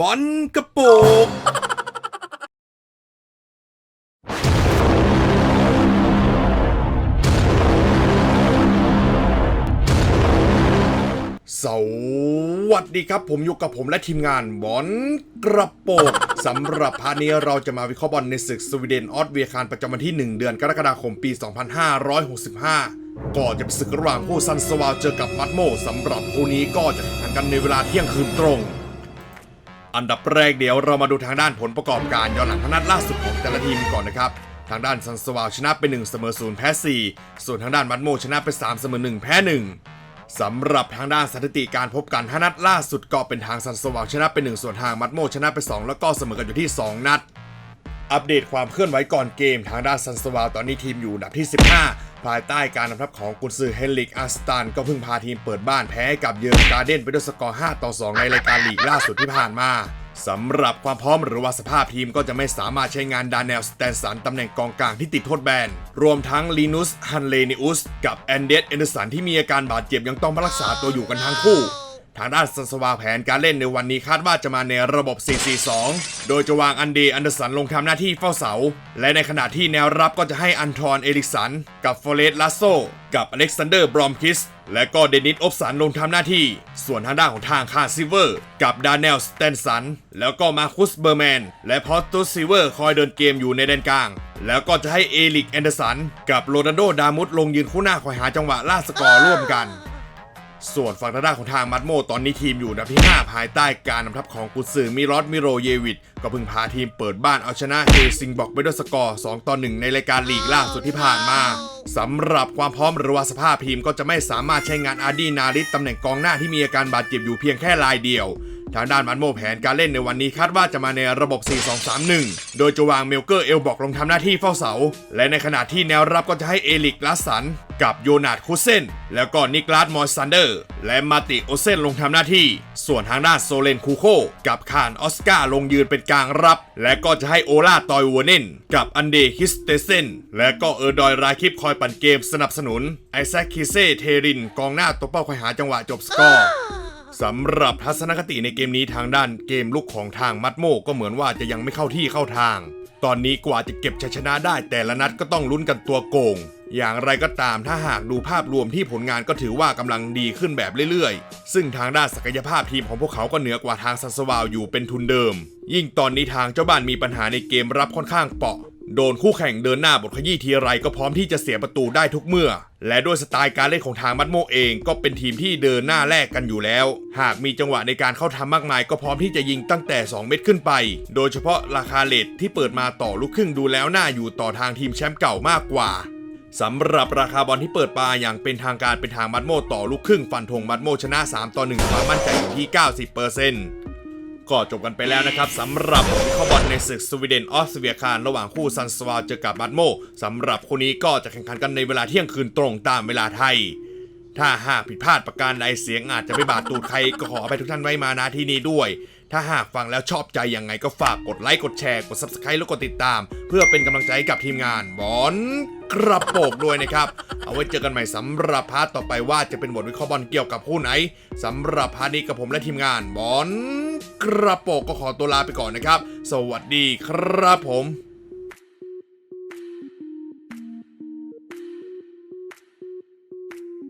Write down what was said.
บอลกระโปกสวัสดีครับผมอยู่กับผมและทีมงานบอลกระโปกสำหรับพาร์ทนี้เราจะมาวิเคราะห์บอลในศึกสวีเดนออสเวียคารประจำวันที่ 1 เดือนกรกฎาคมปี 2565 ก็จะเป็นศึกระหว่างผู้ซันสวาเจอกับมัดโมสำหรับคู่นี้ก็จะแข่งขันกันในเวลาเที่ยงคืนตรง อันดับแรกเดี๋ยวเรามาดูทางด้านผลประกอบการย้อนหลังนัดล่าสุดของแต่ละทีมก่อนนะครับ ทางด้านซันสวาลชนะไป1เสมอ0แพ้ 4 ส่วนทางด้านมัดโมชนะไป3เสมอ1แพ้ 1สำหรับทางด้านสถิติการพบกัน5นัดล่าสุดก็เป็นทางซันสวางชนะไป1ส่วนทางมัดโมชนะไป 2 แล้วก็เสมอกันอยู่ที่ 2 นัด อัปเดตความเคลื่อนไหวก่อนเกม ทางด้านซันสวาลตอนนี้ทีมอยู่อันดับที่ 15 ภายใต้การนำทัพของกุนซือเฮนริกอาสตันก็เพิ่งพาทีมเปิดบ้านแพ้กับเยอร์การเดนไปด้วยสกอร์ 5 ต่อ 2 ในรายการลีกล่าสุดที่ผ่านมาสำหรับความพร้อมหรือว่าสภาพทีมก็จะไม่สามารถใช้งานดานแนลสแตนสันตำแหน่งกองกลางที่ติดโทษแบน รวมทั้งลีนุสฮันเลนิอุสกับแอนเดสเอนเดอร์สันที่มีอาการบาดเจ็บยังต้องมารักษาตัวอยู่กันทั้งคู่ ทางด้านซันสวาแผนการเล่นในวันนี้คาดว่าจะมาในระบบ 4-4-2 โดยจะวางอันเดอันเดอร์สันลงทำหน้าที่เฝ้าเสา และในขณะที่แนวรับก็จะให้อันทรอนเอริกสัน กับฟอเรสลาโซกับอเล็กซานเดอร์บรอมคิส และก็เดนิสอบสันลงทำหน้าที่ ส่วนทางด้านของทางคาซิเวอร์ กับดานเนลสเตนสัน แล้วก็มาคุสเบอร์แมน และพอตตูซิเวอร์คอยเดินเกมอยู่ในแดนกลาง แล้วก็จะให้เอลิกแอนเดอร์สัน กับโรนัลโดดามุสลงยืนคู่หน้าคอยหาจังหวะล่าสกอร์ร่วมกัน ส่วนฝั่งทางด้านของทางมัตโมตอนนี้ทีมอยู่อันดับที่ 5 ภายใต้การนำทัพของกุนซือมิรอดมิโรเยวิชก็เพิ่งพาทีมเปิดบ้านเอาชนะเฮซิงบอกไปด้วยสกอร์ 2 ต่อ 1 ในรายการลีกล่าสุดที่ผ่านมาสำหรับความพร้อมหรือว่าสภาพทีมก็จะไม่สามารถใช้งานอาร์ดีนาริสตำแหน่งกองหน้าที่มีอาการบาดเจ็บอยู่เพียงแค่รายเดียว ทางด้านมันโมแผนการเล่นในวันนี้คาดว่าจะมาในระบบ 4-2-3-1 โดยจะวางเมลเกอร์เอลบอกลงทำหน้าที่เฝ้าเสา และในขณะที่แนวรับก็จะให้เอลิกลาสัน กับโยนาธคุเซน แล้วก็นิกลาสมอยซันเดอร์ และมาติโอเซนลงทำหน้าที่ ส่วนทางด้านโซเลนคูโค กับคานออสการ์ลงยืนเป็นกลางรับ และก็จะให้โอลาตอยวัวเนนกับอันเดฮิสเตเซน และก็เออร์ดอยราคิปคอยปั่นเกมสนับสนุนไอแซคคิเซเทรินกองหน้าตัวเป้าคอยหาจังหวะจบสกอร์ สำหรับทัศนคติในเกมนี้ทางด้านเกมลุกของทางมัดโมก็เหมือนว่าจะยังไม่เข้าที่เข้าทาง ตอนนี้กว่าจะเก็บชัยชนะได้แต่ละนัดก็ต้องลุ้นกันตัวโกง อย่างไรก็ตามถ้าหากดูภาพรวมที่ผลงานก็ถือว่ากำลังดีขึ้นแบบเรื่อยๆ ซึ่งทางด้านศักยภาพทีมของพวกเขาก็เหนือกว่าทางซัสวาวอยู่เป็นทุนเดิม ยิ่งตอนนี้ทางเจ้าบ้านมีปัญหาในเกมรับค่อนข้างเปราะ โดนคู่แข่งเดินหน้าบทขยี้ทีไรก็พร้อมที่จะเสียประตูได้ทุกเมื่อ และด้วยสไตล์การเล่นของทางมัดโมเองก็เป็นทีมที่เดินหน้าแลกกันอยู่แล้ว หากมีจังหวะในการเข้าทำมากมายก็พร้อมที่จะยิงตั้งแต่ 2 เม็ดขึ้นไป โดยเฉพาะราคาเลทที่เปิดมาต่อลูกครึ่งดูแล้วน่าอยู่ต่อทางทีมแชมป์เก่ามากกว่าสำหรับราคาบอลที่เปิดปาอย่างเป็นทางการเป็นทางมัดโมต่อลูกครึ่งฟันธงมัดโมชนะ 3 ต่อ 1 ความมั่นใจอยู่ที่ 90% ก็จบกันไปแล้วนะครับสำหรับวิเคราะห์บอลในศึกสวีเดนออสเวียคารระหว่างคู่ซันสวาลเจอกับมัดโมสำหรับคู่นี้ก็จะแข่งขันกันในเวลาเที่ยงคืนตรงตามเวลาไทย ถ้าหากผิดพลาดประการใดเสียงอาจจะไม่บาดตูดใครก็ขอไปทุกท่านไว้มาณที่นี้ด้วย ถ้าหากฟังแล้วชอบใจยังไงก็ฝากกดไลค์กดแชร์กด subscribe แล้วกดติดตาม เพื่อเป็นกำลังใจให้กับทีมงานบอลกระโปกด้วยนะครับ เอาไว้เจอกันใหม่สำหรับพาร์ทต่อไปว่าจะเป็นบทวิเคราะห์บอลเกี่ยวกับคู่ไหนสำหรับพาร์ทนี้กับผมและทีมงานบอล กระโปกก็ขอตัวลาไปก่อนนะครับ สวัสดีครับผม